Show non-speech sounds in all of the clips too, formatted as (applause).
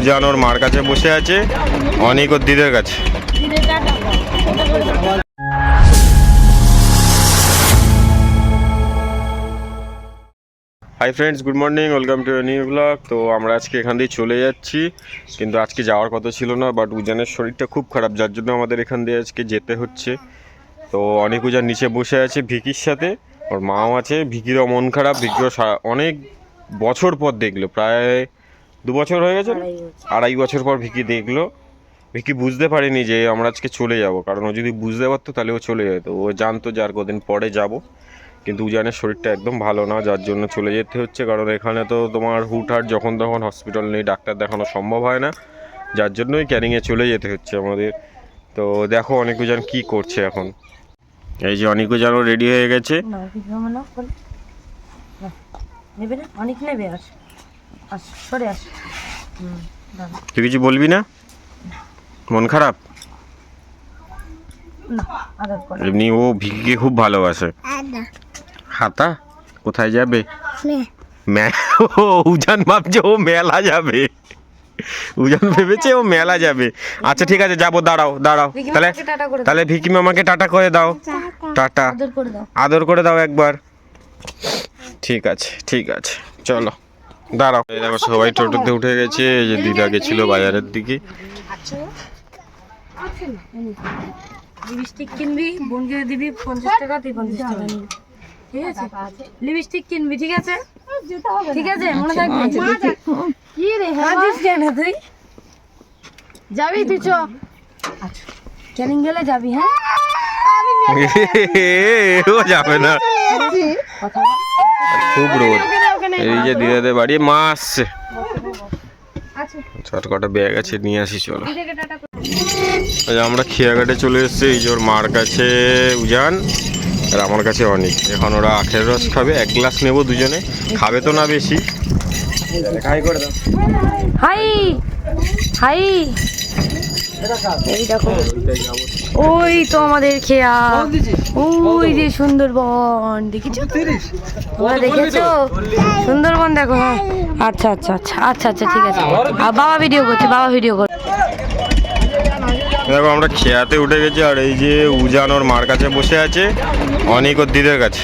উজান ওর মার কাছে বসে আছে। অনেক ওর দিদের কাছে। Hi friends good morning welcome to new blog তো আমরা আজকে এখান দিয়ে চলে যাচ্ছি। কিন্তু আজকে যাওয়ার কথা ছিল না বাট উজানের শরীরটা খুব খারাপ, যার জন্য আমাদের এখান দিয়ে আজকে যেতে হচ্ছে। তো অনেক উজান নিচে বসে আছে ভিকির সাথে, ওর মাও আছে। ভিকিরও মন খারাপ, ভিকিরও অনেক বছর পর দেখল, প্রায় দু বছর হয়ে গেছে? আড়াই বছর। পর ভিকি দেখল। ভিকি বুঝতে পারেনি যে আমরা আজকে চলে যাব। কারণ ও যদি বুঝতে পারতো তাহলে ও চলে যেত। ও জানতো যে আর কদিন পরে যাব। কিন্তু উজানের শরীরটা একদম ভালো না যার জন্য চলে যেতে হচ্ছে। কারণ এখানে তো তোমার হুটহাট যখন তখন হসপিটাল নেই ডাক্তার দেখানো সম্ভব হয় না। যার জন্যই ক্যানিংয়ে চলে যেতে হচ্ছে আমাদের। তো দেখো অনেক উজান কী করছে এখন। এই যে অনেক উজানও রেডি হয়ে গেছে। নেবে না? অনেক নেবে আস আস সরে আস। তুই কিছু বলবি না? মন খারাপ? এমনি ও ভিকিকে খুব ভালোবাসে। হাতা কোথায় যাবে? মে- ও উজান ভাবছে ও মেলা যাবে। উজান ভেবেছে ও মেলা যাবে। আচ্ছা ঠিক আছে যাব দাঁড়াও দাঁড়াও। তাহলে। তাহলে ভিকি মামাকে টাটা করে দাও। টাটা। আদর করে দাও। আদর করে দাও একবার। ঠিক আছে ঠিক আছে চলো। দাঁড়াও। দেখো সবাই টোটোতে উঠে গেছে এই যে দিদা গেছিল বাজারের দিকে। লিপস্টিক কিনবি বোনকে দিবি পঞ্চাশ টাকা তুই পঞ্চাশ টাকা ঠিক আছে? লিপস্টিক কিনবি ঠিক আছে? ঠিক আছে? মনে থাকবে? কি রে হ্যাঁ? কেন তুই? যাবি তুই চ। আচ্ছা ক্যানিং গেলে যাবি হ্যাঁ? (laughs) ও যাবে না। কথা খুব রোদ। এই যে দিদাদের বাড়ি মা আসছে ছোট কটা ব্যাগ আছে নিয়ে আসি চলো। এই যে আমরা খেয়াঘাটে চলে এসেছি এই যে ওর মার কাছে উজান আর আমার কাছে অনেক। এখন ওরা আখের রস খাবে এক গ্লাস নেব দুজনে। খাবে তো না বেশি। খাই করে দাও। Hi hi. এই দেখো। ওই তো আমাদের খেয়া। ওই যে সুন্দরবন দেখেছ? তোমরা দেখেছ? সুন্দরবন দেখো হ্যাঁ। আচ্ছা আচ্ছা আচ্ছা আচ্ছা আচ্ছা ঠিক আছে। আর বাবা ভিডিও করছে বাবা ভিডিও করছে। দেখো আমরা খেয়াতে উঠে গেছি আর এই যে উজান ওর মার কাছে বসে আছে অনেক ওর দিদের কাছে।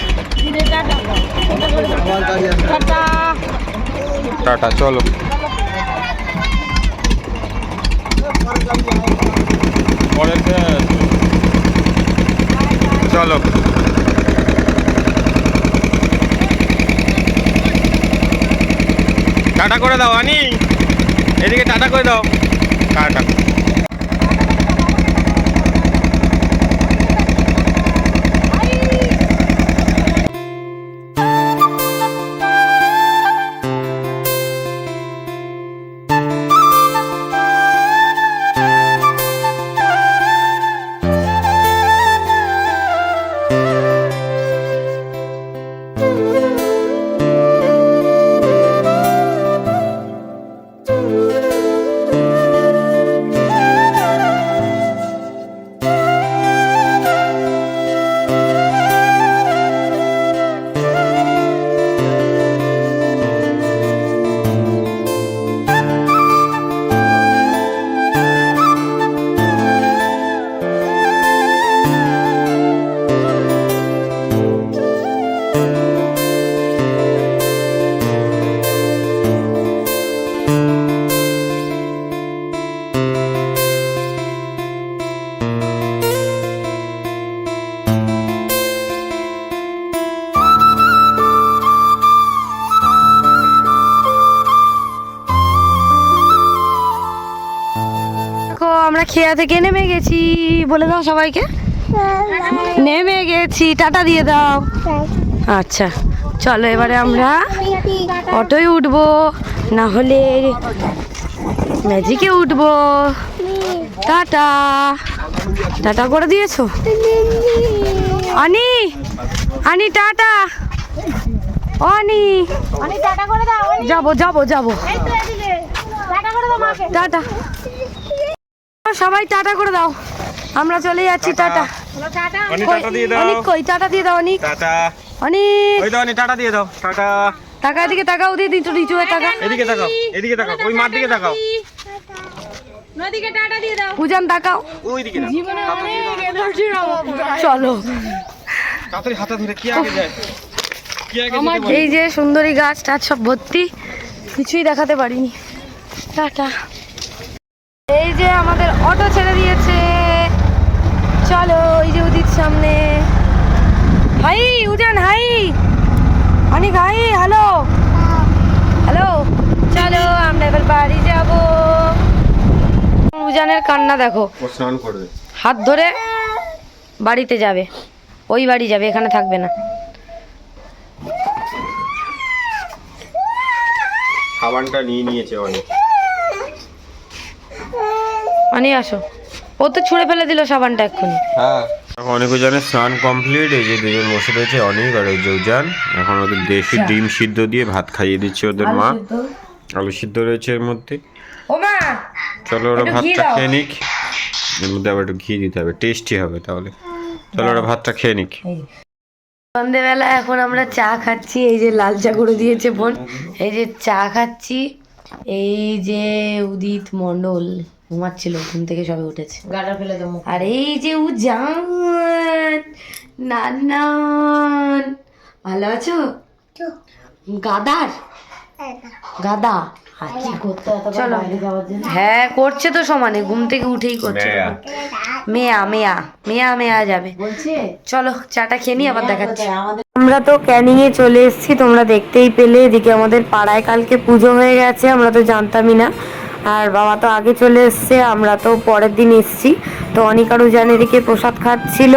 টাটা চলো পরের খেয়া। চলো টাটা করে দাও আনি। এদিকে টাটা করে দাও। টাটা। আমরা থেকে নেমে গেছি। বলে দাও সবাইকে। নেমে গেছি টাটা দিয়ে দাও। আচ্ছা চলো এবারে আমরা অটোয় উঠবো না হলে ম্যাজিকে উঠবো। টাটা। টাটা করে দিয়েছ? আনি আনি টাটা। অনি। অনেক টাটা করে দাও যাব যাব যাব। টাটা। সবাই টাটা করে দাও। আমরা চলে যাচ্ছি টাটা। বলো টাটা। কই- টাটা দিয়ে দাও। অনিক টাটা দিয়ে টাটা। ওই দাও অনি টাটা দিয়ে দাও। টাটা। টাকা এদিকে তাকাও দিয়ে একটু নিচু হয়ে টাকা। এদিকে তাকাও এদিকে তাকাও। ওই মার দিকে তাকাও। নদীকে টাটা দিয়ে দাও। উজান তাকাও। ওই দিকে জীবনে অনেক এনার্জির অভাব। চলো। তাড়াতাড়ি হাতে ধরে কি আগে যায়? কি আগে যেতে বলে? এই যে সুন্দরী গাছ টাছ সব ভর্তি। কিছুই দেখাতে পারিনি। টাটা। এই যে আমাদের অটো ছেড়ে দিয়েছে। চলো এই যে উদিত সামনে। Hi Ujan hi. অনেক হাই হ্যালো। হ্যালো চলো আমরা এবার বাড়ি যাব। উজানের কান্না দেখো। স্নান করবে। হাত ধরে বাড়িতে যাবে। ওই বাড়ি যাবে এখানে থাকবে না। সাবানটা নিয়ে নিয়েছে অনেক। মানে আসো। ও তো ছুঁড়ে ফেলে দিল সাবানটা এক্ষুনি। হ্যাঁ। অনেক উজানের স্নান কমপ্লিট এই যে দুজন বসে রয়েছে অনেক আর এই যে উজান এখন ওদের দেশি ডিম সিদ্ধ দিয়ে ভাত খাইয়ে দিচ্ছে ওদের মা। আলু সিদ্ধ রয়েছে এর মধ্যে। ও মা! চলো ওরা ভাতটা খেয়ে নিক। এর মধ্যে আবার একটু ঘি দিতে হবে টেস্টি হবে তাহলে। চলো ওরা ভাতটা খেয়ে নিক। সন্ধেবেলা এখন আমরা চা খাচ্ছি এই যে লাল চা করে দিয়েছে বোন। এই যে চা খাচ্ছি এই যে উদিত মন্ডল ঘুমাচ্ছিল ঘুম থেকে সবে উঠেছে। গাডা ফেলে দেবো আর এই যে উজান নান্নান ভালো আছো? গাদার? গাদা? আচ্ছা চলো। হ্যাঁ করছে তো সমানে ঘুম থেকে উঠেই করছে। মেয়া। মেয়া মেয়া মেয়া যাবে। চলো চাটা খেয়ে নিই আবার দেখাচ্ছি। আমরা তো ক্যানিং এ চলে এসেছি তোমরা দেখতেই পেলে। এদিকে আমাদের পাড়ায় কালকে পুজো হয়ে গেছে আমরা তো জানতামই না। আর বাবা তো আগে চলে এসছে, আমরা তো পরের দিন এসছি। তো অনিকার উজান এদিকে প্রসাদ খাচ্ছিল,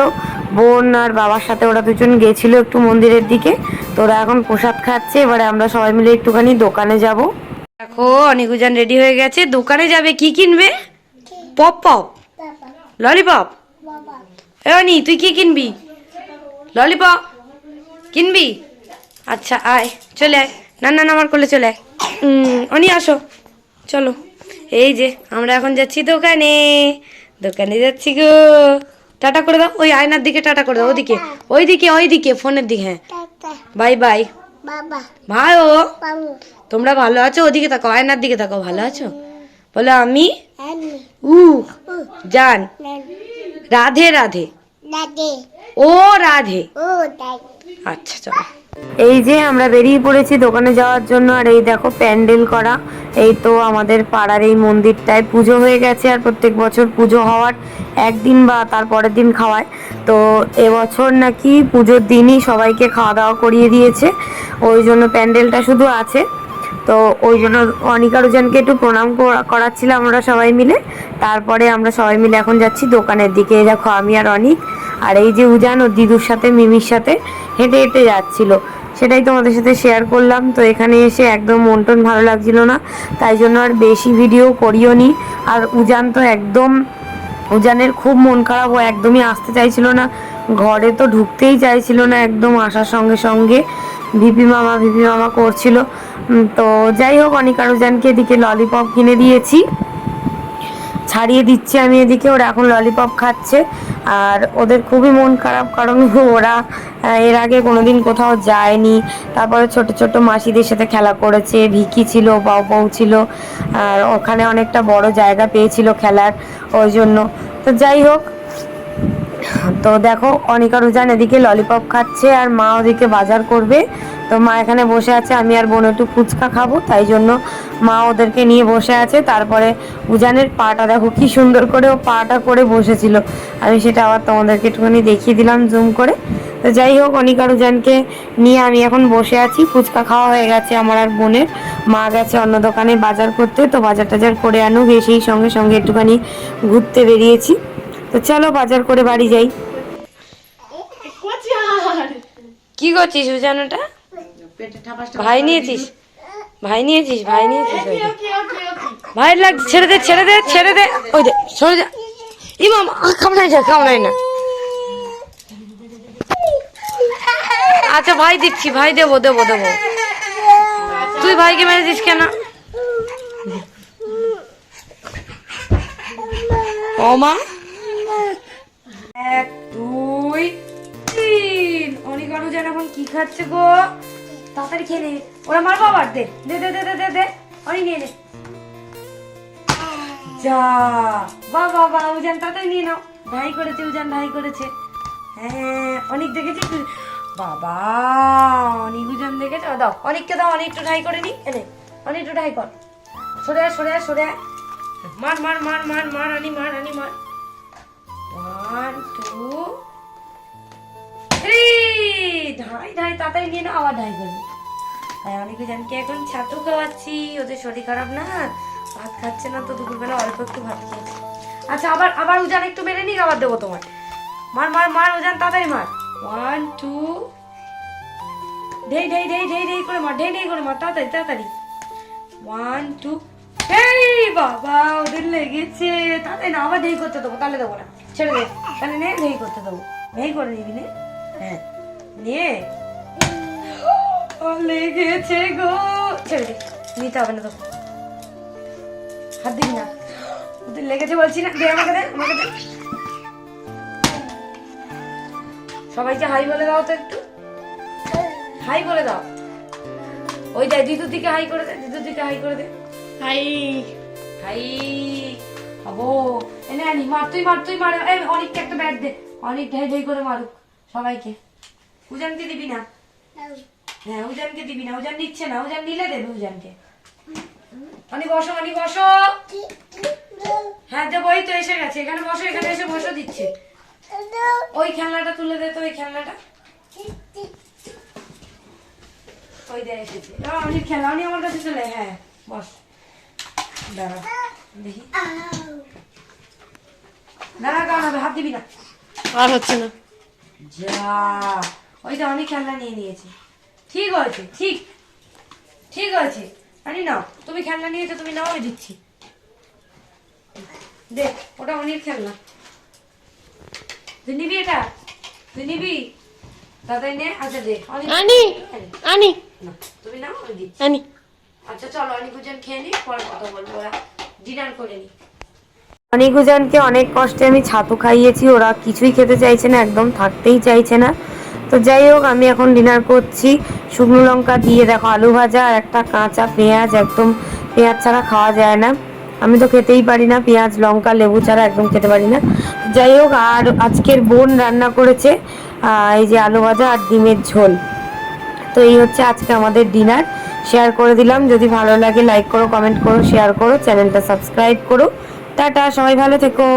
বোন আর বাবার সাথে ওরা দুজন গেছিল একটু মন্দিরের দিকে। তো ওরা এখন প্রসাদ খাচ্ছে, এবারে আমরা সবাই মিলে একটুখানি দোকানে যাব। দেখো অনিকুজান রেডি হয়ে গেছে। দোকানে যাবে, কি কিনবে? Pop pop. ললিপপ। এ অনি, তুই কি কিনবি? ললিপপ। কিনবি? আচ্ছা আয়, চলে আয়। না না আমার কোলে চলে আয়। অনি, আসো। চলো। এই যে আমরা এখন যাচ্ছি দোকানে। দোকানে যাচ্ছি গো। টাটা করে দাও। ওই আয়নার দিকে টাটা করে দাও ওদিকে। ওইদিকে ওইদিকে ফোনের দিকে। হ্যাঁ। Bye bye. ভাই ও। তোমরা ভালো আছো? ওদিকে তাকাও আয়নার দিকে তাকাও ভালো আছো? বলো আমি? উ জান। রাধে রাধে। ও রাধে। আচ্ছা চলো। এই যে আমরা বেরিয়ে পড়েছি দোকানে যাওয়ার জন্য আর এই দেখো প্যান্ডেল করা। এই তো আমাদের পাড়ার এই মন্দিরটায় পুজো হয়ে গেছে আর প্রত্যেক বছর পুজো হওয়ার একদিন বা তার পরের দিন খাওয়ায়। তো এবছর নাকি পুজোর দিনই সবাইকে খাওয়া দাওয়া করিয়ে দিয়েছে। ওই জন্য প্যান্ডেলটা শুধু আছে। তো ওই জন্য অনিকা রুজানকে একটু প্রণাম করাচ্ছিলাম আমরা সবাই মিলে। তারপরে আমরা সবাই মিলে এখন যাচ্ছি দোকানের দিকে। দেখো আমি আর অনিক। আর এই যে উজান ও দিদুর সাথে, মিমির সাথে হেঁটে হেঁটে যাচ্ছিল। সেটাই তোমাদের সাথে শেয়ার করলাম। তো এখানে এসে একদম মন টন ভালো লাগছিল না। তাই জন্য আর বেশি ভিডিও করিও নি। আর উজান তো একদম, উজানের খুব মন খারাপ। ও একদমই আসতে চাইছিল না। ঘরে তো ঢুকতেই চাইছিল না একদম আসার সঙ্গে সঙ্গে। ভিপি মামা ভিপি মামা করছিল। তো যাই হোক অনিকা উজানকে এদিকে ললিপপ কিনে দিয়েছি। ছাড়িয়ে দিচ্ছি আমি এদিকে। ওরা এখন ললিপপ খাচ্ছে। আর ওদের খুবই মন খারাপ কারণ (laughs) ওরা এর আগে কোনোদিন কোথাও যায়নি। তারপরে ছোট ছোট মাসিদের সাথে খেলা করেছে। ভিকি ছিল বাউ বাউ ছিল। আর ওখানে অনেকটা বড় জায়গা পেয়েছিল খেলার ওই জন্য। তো যাই হোক, তো দেখো, অনিকা রুজান এদিকে ললিপপ খাচ্ছে আর মা ওদিকে বাজার করবে। তো মা এখানে বসে আছে, আমি আর বোন একটু ফুচকা খাব, তাই জন্য মা ওদেরকে নিয়ে বসে আছে। তারপরে উজানের পাটা, দেখো কি সুন্দর করে ও পাটা করে বসেছিল। আমি সেটা আবার তোমাদেরকে একটুখানি দেখিয়ে দিলাম জুম করে। তো যাই হোক অনিকার উজানকে নিয়ে আমি এখন বসে আছি। ফুচকা খাওয়া হয়ে গেছে আমার আর বোনের। মা গেছে অন্য দোকানে বাজার করতে, তো বাজার টাজার করে আনুক, এসেই সঙ্গে সঙ্গে একটুখানি ঘুরতে বেরিয়েছি। তো চলো বাজার করে বাড়ি যাই। কি করছিস উজানোটা ভাই নিয়েছিস? ভাই নিয়েছিস? ভাই নিয়েছিস ভাই লাগছে ছেড়ে দে ছেড়ে দে ছেড়ে দে। ওই দে সরে যা। ইমাম কামড়াই যা কামড়াই না। আচ্ছা ভাই দিচ্ছি ভাই দেবো দেবো দেবো। তুই ভাইকে মেরে দিস কেন? ও মা। এক দুই তিন। অনিকানু যেন এখন কি খাচ্ছে গো? তাড়াতাড়ি খেয়ে নে। ওরা মারবো আবার, দে দে দে দে দে দে, অনেক নিয়ে নে। যা, বাহ বাহ বাহ, উজান, তাড়াতাড়ি নিয়ে নাও। ঢাই করেছে, উজান, ঢাই করেছে। হ্যাঁ অনেক দেখেছি বাবা, অনেক উজান দেখেছে? দাও, অনেককে দাও অনেক একটু ঢাই করে নি। এনে অনেক একটু ঢাই কর। সরে আয় সরে আয় সরে আয়। মার মার মার মার মার, আনি মার আনি, মার। ওয়ান টু থ্রি ঢাই ঢাই তাড়াতাড়ি নিয়ে নাও, আবার ঢাই করবি। তাই অনেক জানকে এখন ছাতু খাওয়াচ্ছি, ওদের শরীর খারাপ না, ভাত খাচ্ছে না তো দুপুরবেলা অল্প একটু ভাত খেয়েছে আচ্ছা আবার আবার উজান একটু মেরে নিক, আবার দেবো তোমার মার মার মার, উজান, তাড়াতাড়ি মার। ওয়ান টু ঢেই ঢেই ঢেই ঢেই ঢেই করে মার, ঢেই ঢেই করে মার, তাড়াতাড়ি তাড়াতাড়ি। ওয়ান টু এই বাবা, ওদের লেগেছে। তাড়াতাড়ি না, আবার ঢেই করতে দেবো, তাহলে দেবো না। ছেড়ে দে, তাহলে নে, ঢেই করতে দেবো। ঢেই করে নিবি, নে। হ্যাঁ। নিয়ে? ও লেগেছে গো। ছেড়ে দে নিতে হবে না তোকে। হাত দিবি না। ওদের লেগেছে বলছি না দে আমাকে দে আমাকে দে। সবাইকে হাই বলে দাও তো একটু। হাই বলে দাও। ওই দেখ দিদুর দিকে হাই করে দে দিদুর দিকে হাই করে দে। হাই। হাই হব। এনে আনি মার তুই মার তুই মার। অনেককে একটা ব্যাট দে। অনেক ঢাই ঢাই করে মারুক সবাইকে। উজানকে দিবি না? হ্যাঁ। উজানকে দিবি না। উজান নিচ্ছে না। উজান নিলে দেবে উজানকে। অনি বসো অনি বসো। হ্যাঁ দেবো ওই তো এসে গেছে। এখানে বসো এখানে এসে বসো দিচ্ছে। ওই খেলনাটা তুলে দে তো ওই খেলনাটা। ওই দে এসেছে অনেক খেলা অনি আমার কাছে চলে হ্যাঁ বস। দাঁড়া দেখি। দাঁড়া কারণ হবে হাত দিবি না। আর হচ্ছে না। যা। অনেক খেলনা নিয়ে নিয়েছে। ঠিক আছে ঠিক ঠিক আছে। নাও তুমি খেলনা নিয়েছো তুমি নাও আমি দিচ্ছি। দে ওটা অনেক খেলনা। তুই নিবি এটা? তুই নিবি? দাদাই নে আচ্ছা দে অনেক আনি আনি। না তুমি নাও আমি দিচ্ছি। আনি। আচ্ছা চলো অনেক দুজন খেয়ে নি পরে কথা বলব ওরা ডিনার করে নি। অনিকুজানকে অনেক কষ্টে আমি ছাতু খাইয়েছি ওরা কিছুই খেতে চাইছে না একদম থাকতেই চাইছে না। তো যাই হোক, আমি এখন ডিনার করছি। শুকনো লঙ্কা দিয়ে দেখো আলু ভাজা আর একটা কাঁচা পেঁয়াজ, একদম পেঁয়াজ ছাড়া খাওয়া যায় না। আমি তো খেতেই পারি না, পেঁয়াজ, লঙ্কা, লেবু ছাড়া একদম খেতে পারি না। যাই হোক, আর আজকের বোন রান্না করেছে এই যে আলু ভাজা আর ডিমের ঝোল। তো এই হচ্ছে আজকে আমাদের ডিনার শেয়ার করে দিলাম, যদি ভালো লাগে লাইক করো কমেন্ট করো শেয়ার করো চ্যানেলটা সাবস্ক্রাইব করো। টাটা, সবাই ভালো থেকো।